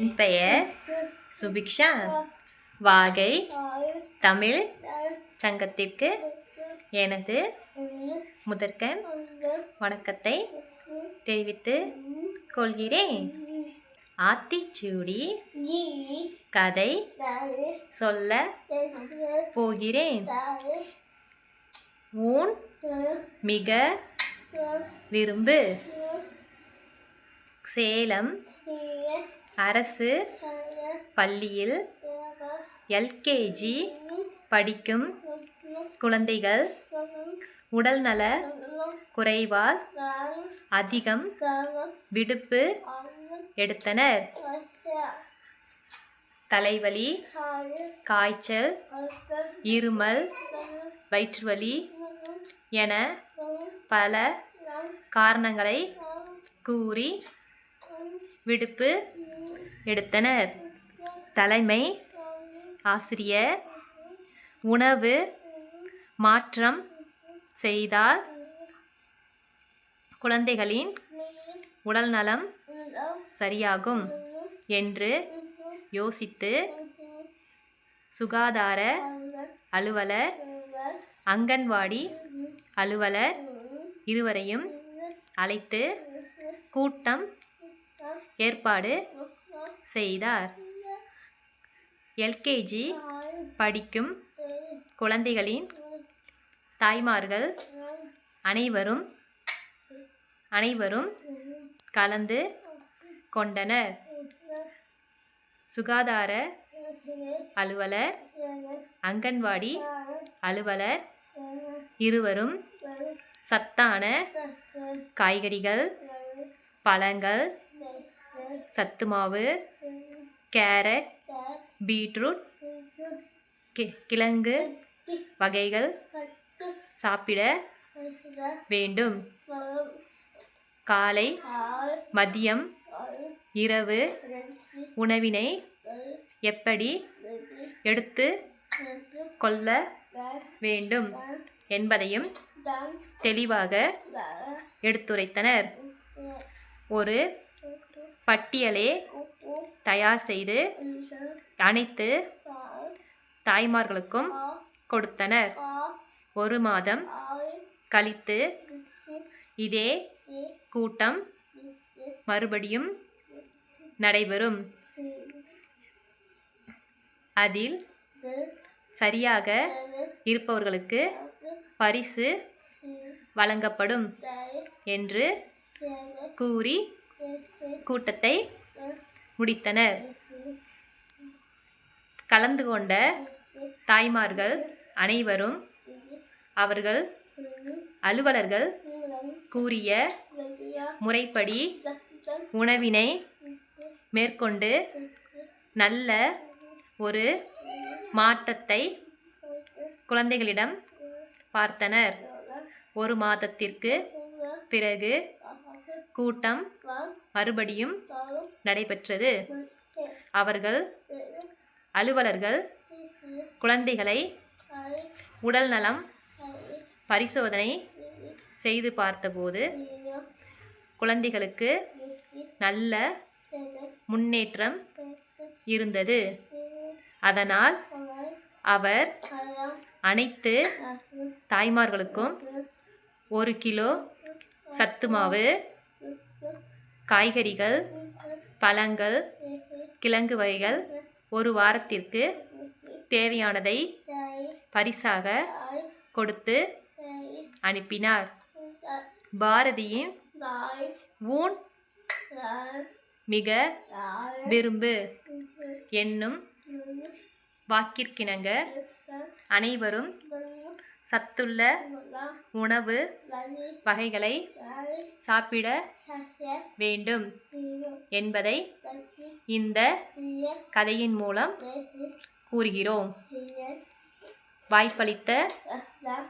என் பெயர்? சுபிக்ஷா. வாகை. தமிழ். சங்கத்திற்கு. எனது. முதற்கண். வணக்கத்தை தெரிவித்து கொள்கிறேன். ஆத்திச்சூடி. கதை சொல்ல போகிறேன். ஊன் மிக விரும்பு. சேலம். அரசு பள்ளியில் எல்கேஜி படிக்கும் குழந்தைகள் உடல்நல குறைவால் அதிகம் விடுப்பு எடுத்தனர். தலைவலி காய்ச்சல் இருமல் வயிற்றுவலி என பல காரணங்களை கூறி விடுப்பு எடுத்தனர். தலைமை ஆசிரியர் உணவு மாற்றம் செய்தால் குழந்தைகளின் உடல்நலம் சரியாகும் என்று யோசித்து சுகாதார அலுவலர் அங்கன்வாடி அலுவலர் இருவரையும் அழைத்து கூட்டம் ஏற்பாடு செய்தார். எல்கேஜி படிக்கும் குழந்தைகளின் தாய்மார்கள் அனைவரும் அனைவரும் கலந்து கொண்டனர். சுகாதார அலுவலர் அங்கன்வாடி அலுவலர் இருவரும் சத்தான காய்கறிகள் பழங்கள் சத்துமாவு கேரட் பீட்ரூட் கி- கிழங்கு வகைகள் சாப்பிட வேண்டும். காலை மதியம் இரவு உணவினை எப்படி எடுத்து கொள்ள வேண்டும் என்பதையும் தெளிவாக எடுத்துரைத்தனர். ஒரு பட்டியலை தயார் செய்து அனைத்து தாய்மார்களுக்கும் கொடுத்தனர். ஒரு மாதம் கழித்து இதே கூட்டம் மறுபடியும் நடைபெறும். அதில் சரியாக இருப்பவர்களுக்கு பரிசு வழங்கப்படும் என்று கூறி கூட்டத்தை முடித்தனர். கலந்து கொண்ட தாய்மார்கள் அனைவரும் அவர்கள் அலுவலர்கள் கூறிய முறைப்படி உணவினை மேற்கொண்டு நல்ல ஒரு மாற்றத்தை குழந்தைகளிடம் பார்த்தனர். ஒரு மாதத்திற்கு பிறகு கூட்டம் மறுபடியும் நடைபெற்றது. அவர்கள் அலுவலர்கள் குழந்தைகளை உடல்நலம் பரிசோதனை செய்து பார்த்தபோது குழந்தைகளுக்கு நல்ல முன்னேற்றம் இருந்தது. அதனால் அவர் அனைத்து தாய்மார்களுக்கும் ஒரு கிலோ சத்து மாவு காய்கறிகள் பழங்கள் கிழங்கு வகைகள் ஒரு வாரத்திற்கு தேவையானதை பரிசாக கொடுத்து அனுப்பினார். பாரதியின் ஊன் மிக விரும்பு என்னும் வாக்கிற்கிணங்க அனைவரும் சத்துள்ள உணவு வகைகளை சாப்பிட வேண்டும். என்பதை இந்த கதையின் மூலம் கூறுகிறோம். வாய்ப்பளித்த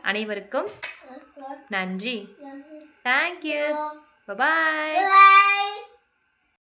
அனைவருக்கும் நன்றி. Thank you bye Bye.